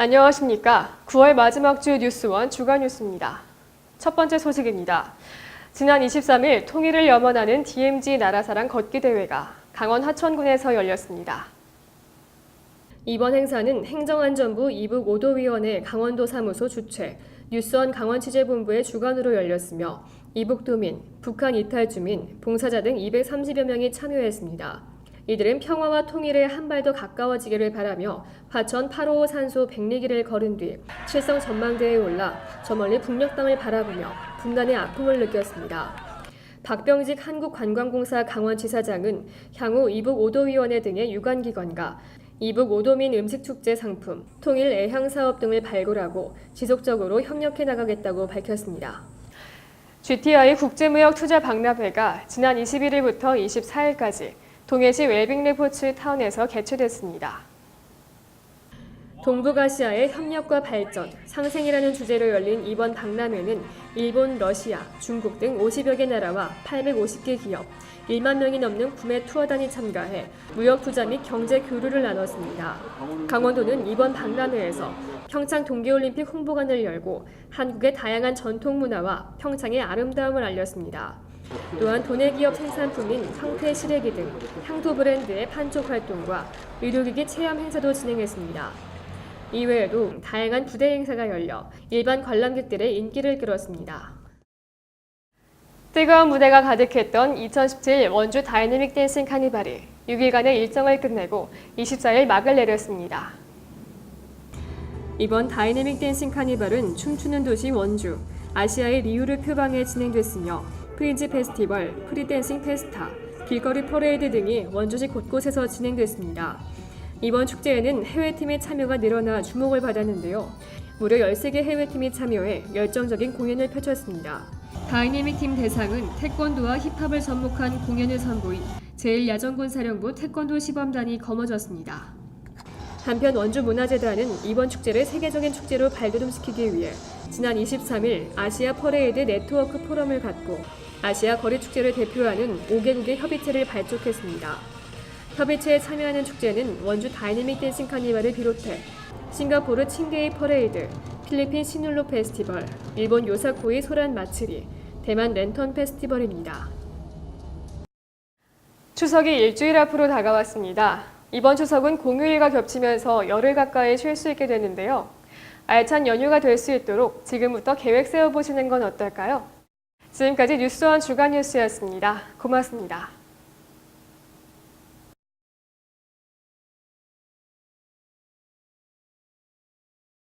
안녕하십니까. 9월 마지막 주 뉴스원 주간 뉴스입니다. 첫 번째 소식입니다. 지난 23일 통일을 염원하는 DMZ 나라사랑 걷기 대회가 강원 하천군에서 열렸습니다. 이번 행사는 행정안전부 이북 오도위원회 강원도 사무소 주최, 뉴스원 강원취재본부의 주관으로 열렸으며 이북도민, 북한 이탈 주민, 봉사자 등 230여 명이 참여했습니다. 이들은 평화와 통일에 한 발 더 가까워지기를 바라며 화천 855 산소 100리기를 걸은 뒤 칠성 전망대에 올라 저 멀리 북녘 땅을 바라보며 분단의 아픔을 느꼈습니다. 박병직 한국관광공사 강원지사장은 향후 이북 오도위원회 등의 유관기관과 이북 오도민 음식축제 상품, 통일 애향 사업 등을 발굴하고 지속적으로 협력해 나가겠다고 밝혔습니다. GTI 국제무역 투자 박람회가 지난 21일부터 24일까지 동해시 웰빙 레포츠 타운에서 개최됐습니다. 동북아시아의 협력과 발전, 상생이라는 주제로 열린 이번 박람회는 일본, 러시아, 중국 등 50여 개 나라와 850개 기업, 1만 명이 넘는 구매 투어단이 참가해 무역 투자 및 경제 교류를 나눴습니다. 강원도는 이번 박람회에서 평창 동계올림픽 홍보관을 열고 한국의 다양한 전통 문화와 평창의 아름다움을 알렸습니다. 또한 도내 기업 생산품인 황태 시래기 등 향토 브랜드의 판촉 활동과 의료기기 체험 행사도 진행했습니다. 이외에도 다양한 부대 행사가 열려 일반 관람객들의 인기를 끌었습니다. 뜨거운 무대가 가득했던 2017 원주 다이내믹 댄싱 카니발이 6일간의 일정을 끝내고 24일 막을 내렸습니다. 이번 다이내믹 댄싱 카니발은 춤추는 도시 원주, 아시아의 리우를 표방해 진행됐으며 프린지 페스티벌, 프리댄싱 페스타, 길거리 퍼레이드 등이 원주시 곳곳에서 진행됐습니다. 이번 축제에는 해외팀의 참여가 늘어나 주목을 받았는데요. 무려 13개 해외팀이 참여해 열정적인 공연을 펼쳤습니다. 다이내믹 팀 대상은 태권도와 힙합을 접목한 공연을 선보인 제1야전군 사령부 태권도 시범단이 거머졌습니다. 한편 원주문화재단은 이번 축제를 세계적인 축제로 발돋움시키기 위해 지난 23일 아시아 퍼레이드 네트워크 포럼을 갖고 아시아 거리 축제를 대표하는 5개국의 협의체를 발족했습니다. 협의체에 참여하는 축제는 원주 다이내믹 댄싱 카니발을 비롯해 싱가포르 칭게이 퍼레이드, 필리핀 시눌로 페스티벌, 일본 요사코이 소란 마츠리, 대만 랜턴 페스티벌입니다. 추석이 일주일 앞으로 다가왔습니다. 이번 추석은 공휴일과 겹치면서 열흘 가까이 쉴 수 있게 되는데요. 알찬 연휴가 될 수 있도록 지금부터 계획 세워보시는 건 어떨까요? 지금까지 뉴스원 주간 뉴스였습니다. 고맙습니다.